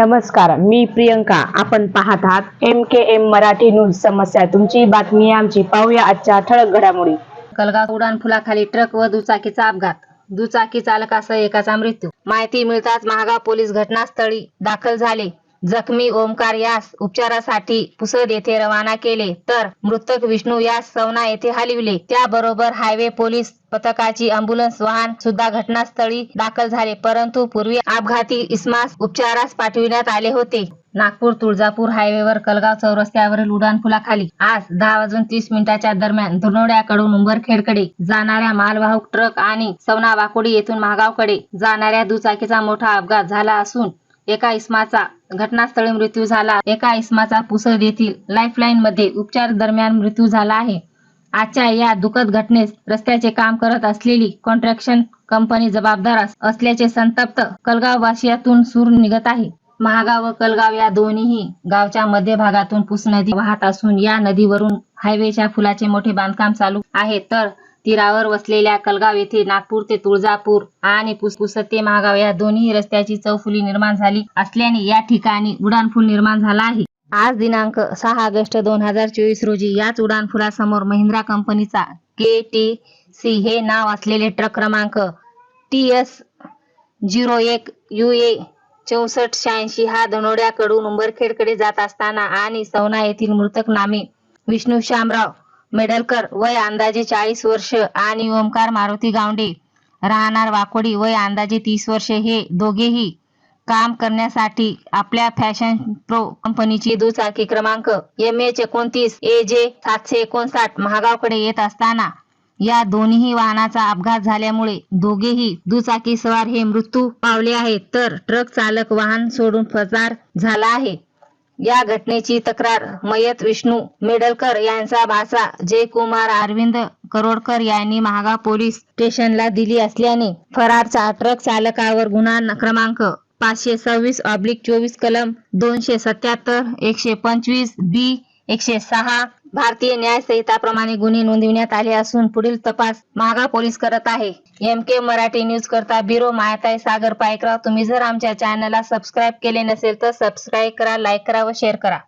नमस्कार मी प्रियंका. आपण पाहत आहात M K M Marathi news समस्या. तुमची बातमी आमची. पाहूया आजच्या ठळक घडामोडी. कलगाव उडान फुलाखाली ट्रक व दुचाकीचा अपघात. दुचाकी चालकासह एकाचा मृत्यू. माहिती मिळताच महागाव पोलीस घटनास्थळी दाखल झाले. जखमी ओमकार यास उपचारासाठी पुसद येथे रवाना केले. तर मृतक विष्णू यास सवना येथे हलविले. त्याबरोबर हायवे पोलीस पथकाची अँब्युलन्स वाहन सुद्धा घटनास्थळी दाखल झाले. परंतु पूर्वी अपघाती इस्मास उपचारास पाठविण्यात आले होते. नागपूर तुळजापूर हायवेवर कलगाव चौरस्त्यावरील उडान पुलाखाली. आज दहा वाजून तीस मिनिटाच्या दरम्यान धुनोड्याकडून उंबरखेडकडे जाणाऱ्या मालवाहक ट्रक आणि सवना वाकोडी येथून महागावकडे जाणाऱ्या दुचाकीचा मोठा अपघात झाला असून एका इस्माचा घटनास्थळी मृत्यू झाला. एका इस्माचा पुसद येथील लाईफलाईन मध्ये उपचार दरम्यान मृत्यू झाला आहे. आजच्या या दुखद घटनेस रस्त्याचे काम करत असलेली कॉन्ट्रॅक्शन कंपनी जबाबदार असल्याचे संतप्त कलगाव वासियातून सूर निघत आहे. महागाव व कलगाव या दोन्ही गावच्या मध्य भागातून पुस नदी वाहत असून या नदीवरून हायवेच्या फुलाचे मोठे बांधकाम चालू आहे. तर तीरावर वसलेल्या कलगाव येथे नागपूर ते तुळजापूर आणि पुस ते महागाव या दोन्ही रस्त्याची चौफुली निर्माण झाली असल्याने या ठिकाणी उडानपूल निर्माण झाला आहे. आज दिनांक सहा ऑगस्ट दोन हजार चोवीस रोजी याच उडानपुलासमोर महिंद्रा कंपनीचा के टी सी हे नाव असलेले ट्रक क्रमांक टी एस झिरो एक यू ए चौसष्ट शहाऐंशी हा धनोड्याकडून उंबरखेडकडे जात असताना आणि सवना येथील मृतक नामे विष्णू श्यामराव मेडलकर वय अंदाजे चाळीस वर्ष आणि ओमकार मारुती गावडे राहणार वाकोडी वय अंदाजे तीस वर्ष. हे दोघेही काम करण्यासाठी आपल्या फॅशन प्रो कंपनीची दुचाकी क्रमांक एम एच एकोणतीस ए जे सातशे एकोणसाठ महागावकडे येत असताना या दोन्ही वाहनाचा अपघात झाल्यामुळे दोघेही दुचाकी सवार हे मृत्यू पावले आहेत. तर ट्रक चालक वाहन सोडून फरार झाला आहे. या घटनेची तक्रार मयत विष्णू मेडलकर यांचा भाचा जयकुमार अरविंद करोडकर यांनी महागा पोलीस स्टेशनला दिली असल्याने फरारचा ट्रक चालकावर गुन्हा क्रमांक पाचशे सव्वीस ऑब्लिक चोवीस कलम दोनशे सत्याहत्तर एकशे पंचवीस बी एकशे सहा भारतीय न्याय संहिताप्रमाणे गुन्हे नोंदविण्यात आले असून पुढील तपास महागा पोलीस करत आहे. एम के मराठी न्यूज करता ब्युरो मायाताई सागर पायकराव. तुम्ही जर आमच्या चॅनलला सबस्क्राईब केले नसेल तर सबस्क्राईब करा लाईक करा व शेअर करा.